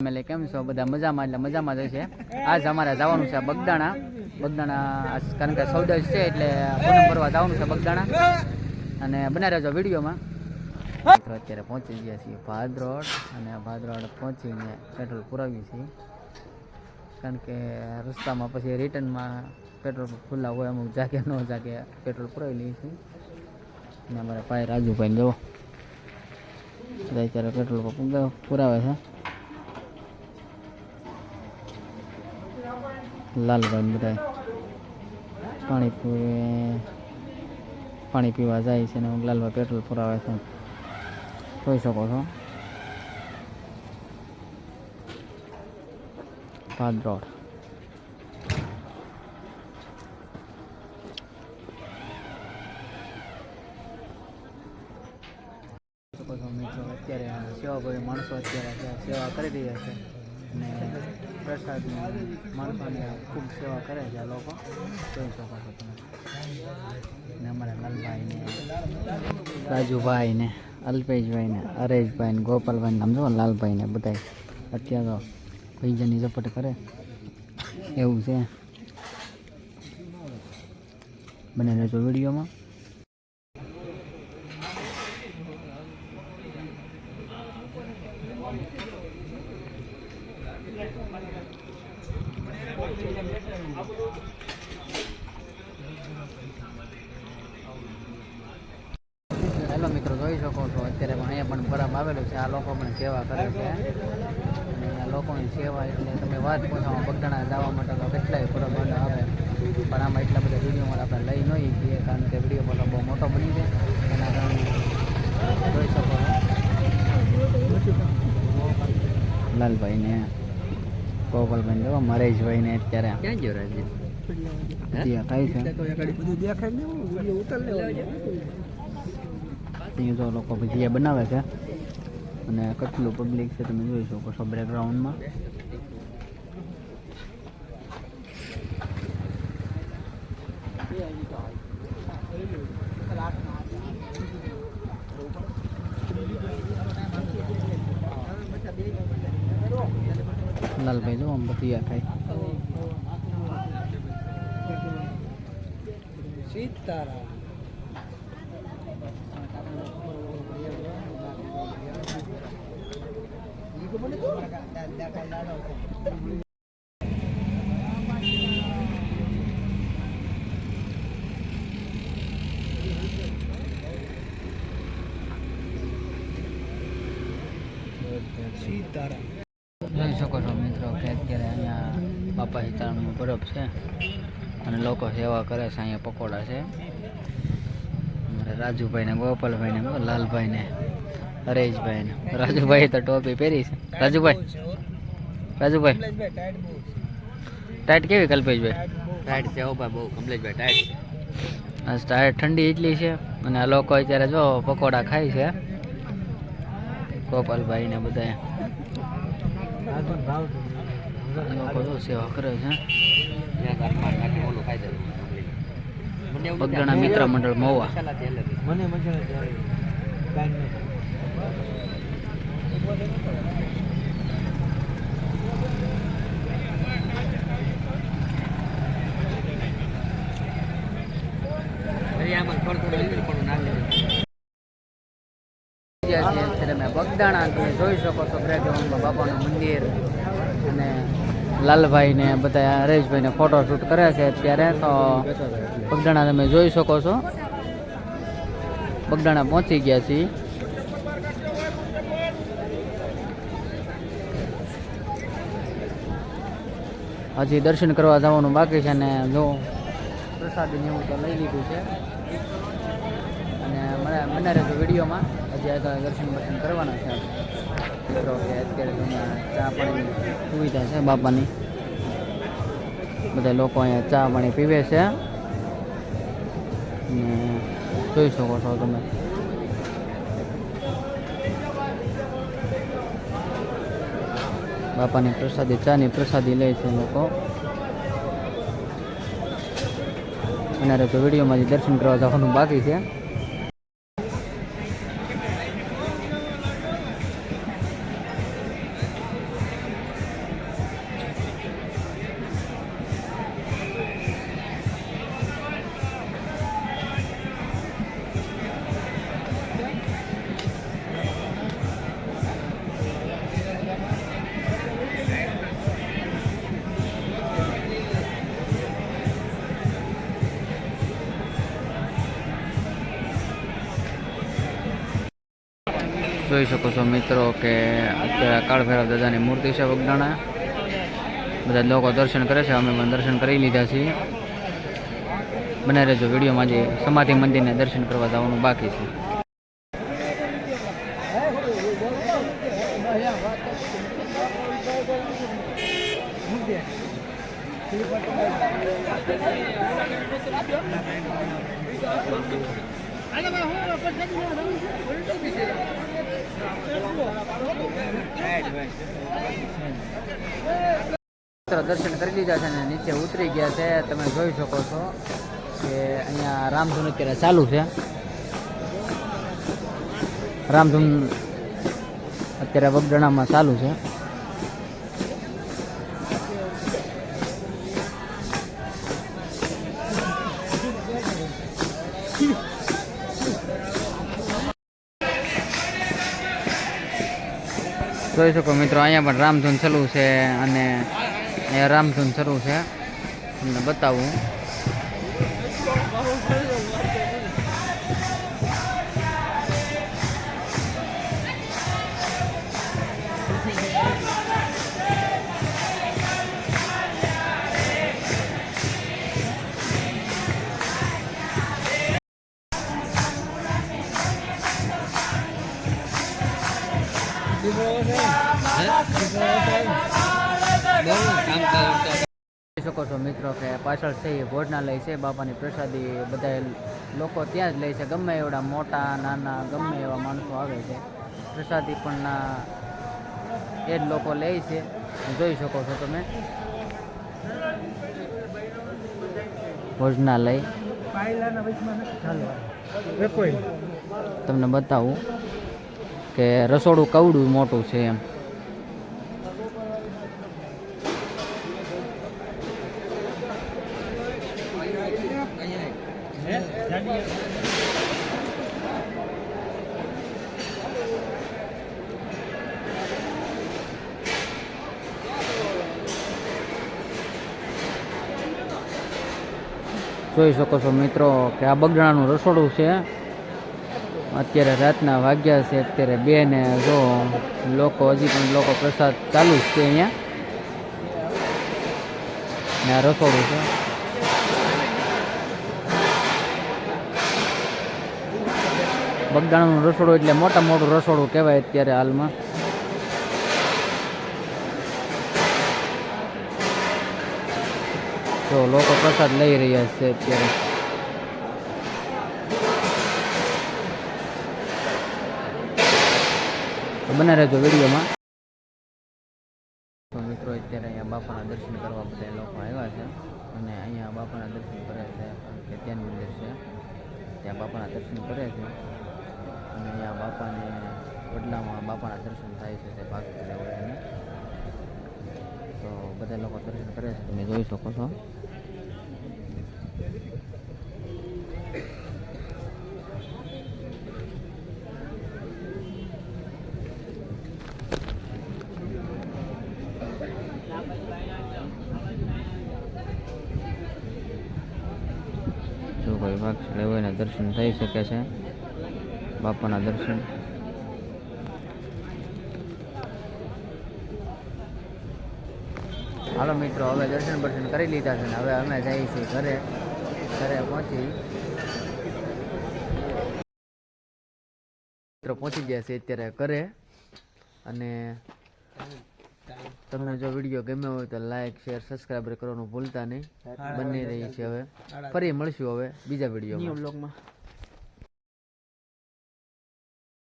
Family કેમ છો? બધા મજામાં એટલે મજામાં જ છે આજ અમારે જવાનું છે બગદાણા. બગદાણા કારણ કે સૌદસ છે એટલે પૂનમ ભરવા જવાનું છે બગદાણા. અને બનાવી રહેજો વિડીયોમાં. અત્યારે પહોંચી ગયા છીએ ભાદરોડ અને ભાદરોડ પહોંચીને પેટ્રોલ પુરાવીએ છીએ. કારણ કે રસ્તામાં પછી રિટર્નમાં પેટ્રોલ ખુલ્લા હોય અમુક જાગે ન જાગે પેટ્રોલ પુરાવી લઈએ છીએ. અને અમારા ભાઈ રાજુભાઈ જવો. અત્યારે પેટ્રોલ પંપ પુરાવે છે. લાલભાઈ બધા પાણી પાણી પીવા જાય છે ને લાલભાઈ પેટ્રોલ પુરાવે છે. જોઈ શકો છો. ભાદરોડ શકો છો મિત્રો, અત્યારે માણસો અત્યારે ત્યાં સેવા કરી રહ્યા છે. અને પ્રસાદની માણસોની ખૂબ સેવા કરે છે લોકો. જોઈ શકો ને અમારા લાલભાઈને, રાજુભાઈને રાજુભાઈ ને અલ્પેશભાઈ ને હરેશભાઈ ને ગોપાલભાઈ નામ આમ જો લાલભાઈ ને બધા અત્યારે તો ભૈજાની ઝપટ કરે. એવું છે. બને રહેજો વિડીયોમાં. હેલો મિત્રો, જોઈ શકો છો, અત્યારે પણ અહીંયા પણ બરાબર આવેલું છે. આ લોકો પણ સેવા કરે છે. અને આ લોકોની સેવા એટલે તમે વાત પૂછો બગડાણા જવા માટે તો કેટલાય બરાબર આવે. પણ આમાં એટલા બધા વિડીયોમાં આપણે લઈ નહીં જઈએ કારણ કે વીડિયો પાછો બહુ મોટો બની જાય. એના કારણે જોઈ શકો છો. લાલભાઈ ને ગોપાલભાઈ જો મરેશભાઈ ને અત્યારે ક્યાં ગયો રાજે? છે. અહીંયા જો લોકો ભજીયા બનાવે છે. અને કેટલું પબ્લિક છે તમે જોઈ શકો છો બેકગ્રાઉન્ડમાં લાલભાઈ જો અંબતી આ ખાય સીતારામ જોઈ શકો છો મિત્રો કે અત્યારે અહીંયા બાપા સીતારામનો બરફ છે. અને લોકો સેવા કરે છે અહીંયા પકોડા છે. અમારે ગોપાલભાઈને લાલભાઈને ગોપાલભાઈ ને લાલભાઈ ને હરેશભાઈ ને રાજુભાઈ તો ટોપી પહેરી છે. રાજુભાઈ રાજુભાઈ. ટાઈટ કેવી કલ્પેશભાઈ? ટાઈટ છે હો ભાઈ બહુ કમલેશભાઈ ભાઈ ટાઈટ છે. આ ટાઈટ ઠંડી એટલી છે અને આ લોકો અત્યારે જો પકોડા ખાય છે. ગોપાલભાઈ ને બધા લોકો જો સેવા કરે છે? નથી, મિત્ર મંડળ મોવા. મને મજા નથી આવી કાંઈ નહીં. અરે આમાં થોડું થોડું લીધું, થોડું ના લીધું. જ્યાં છે. અત્યારે બગદાણા તમે જોઈ શકો છો બ્રેકગ્રાઉન્ડમાં બાપાનું મંદિર અને લાલભાઈ ને બધા હરેશભાઈ ને ફોટો શૂટ કરે છે અત્યારે. તો બગદાણા તમે જોઈ શકો છો. બગદાણા પહોંચી ગયા છીએ. હજી દર્શન કરવા જવાનું બાકી છે ને જો પ્રસાદી એવું તો લઈ લીધું છે. અને મને મને રહેજો વિડીયોમાં. હજી દર્શન બર્શન કરવાના છે. મિત્રો, કે અત્યારે તમે ચા પાણીની સુવિધા છે બાપાની. બધા લોકો અહીંયા ચા પાણી પીવે છે. જોઈ શકો છો તમે. બાપાની પ્રસાદી, ચાની પ્રસાદી લે છે લોકો. અને તો વિડીયોમાં જે દર્શન કરવા જવાનું બાકી છે. જોઈ શકો છો મિત્રો કે અત્યારે કાળભૈરવ દાદાની મૂર્તિ છે વગડાણા બધા લોકો દર્શન કરે છે, અમે પણ દર્શન કરી લીધા છીએ. બને રહેજો, વિડીયોમાં જે સમાધિ મંદિરને દર્શન કરવા જવાનું બાકી છે. મિત્રો દર્શન કરી લીધા છે અને નીચે ઉતરી ગયા છે. તમે જોઈ શકો છો કે અહીંયા રામધૂન અત્યારે ચાલુ છે. રામધૂન અત્યારે વગડણામાં ચાલુ છે. જોઈ શકો મિત્રો અહીંયા પણ રામધૂન ચાલુ છે અને રામધૂન ચાલુ છે. તમને બતાવું. શકો છો મિત્રો કે પાછળ છે એ ભોજનાલય છે બાપાની પ્રસાદી બધા લોકો ત્યાં જ લે છે. ગમે એવડા મોટા નાના ગમે એવા માણસો આવે છે. પ્રસાદી પણ ના એ જ લોકો લે છે. જોઈ શકો છો તમે. ભોજનાલય. તમને બતાવું. કે રસોડું કવડું મોટું છે એમ. જોઈ શકો છો મિત્રો કે આ બગડાનું રસોડું છે. અત્યારે રાતના વાગ્યા છે, અત્યારે બે ને જો લોકો, હજી પણ લોકો પ્રસાદ ચાલુ જ છે અહીંયા. ને આ રસોડું છે. બગદાણાનું રસોડું એટલે મોટા મોટું રસોડું કહેવાય અત્યારે હાલમાં. તો લોકો પ્રસાદ લઈ રહ્યા છે અત્યારે. તો બના રહેજો વિડીયોમાં. તો મિત્રો, અત્યારે અહીંયા બાપાના દર્શન કરવા બધા લોકો આવ્યા છે. અને અહીંયા બાપાના દર્શન કરે છે, કે ત્યાં મંદિર છે. ત્યાં બાપાના દર્શન કરે છે. અને અહીંયા બાપાને વડલામાં બાપાના દર્શન થાય છે તે ભાગ તો બધા લોકો દર્શન કરે છે. તમે જોઈ શકો છો. કોઈ ભાગ દર્શન થઈ શકે છે. બાપાના દર્શન. હાલો મિત્રો, હવે દર્શન બર્શન કરી લીધા છે ને હવે અમે જઈએ છીએ ઘરે. ઘરે પહોંચી. મિત્રો પહોંચી ગયા છે અત્યારે ઘરે. અને તમને જો વીડિયો ગમ્યો હોય તો લાઈક શેર સબસ્ક્રાઈબ કરવાનું ભૂલતા નહીં. બની રહી છે હવે. ફરી મળશું હવે બીજા વીડિયો બ્લોગમાં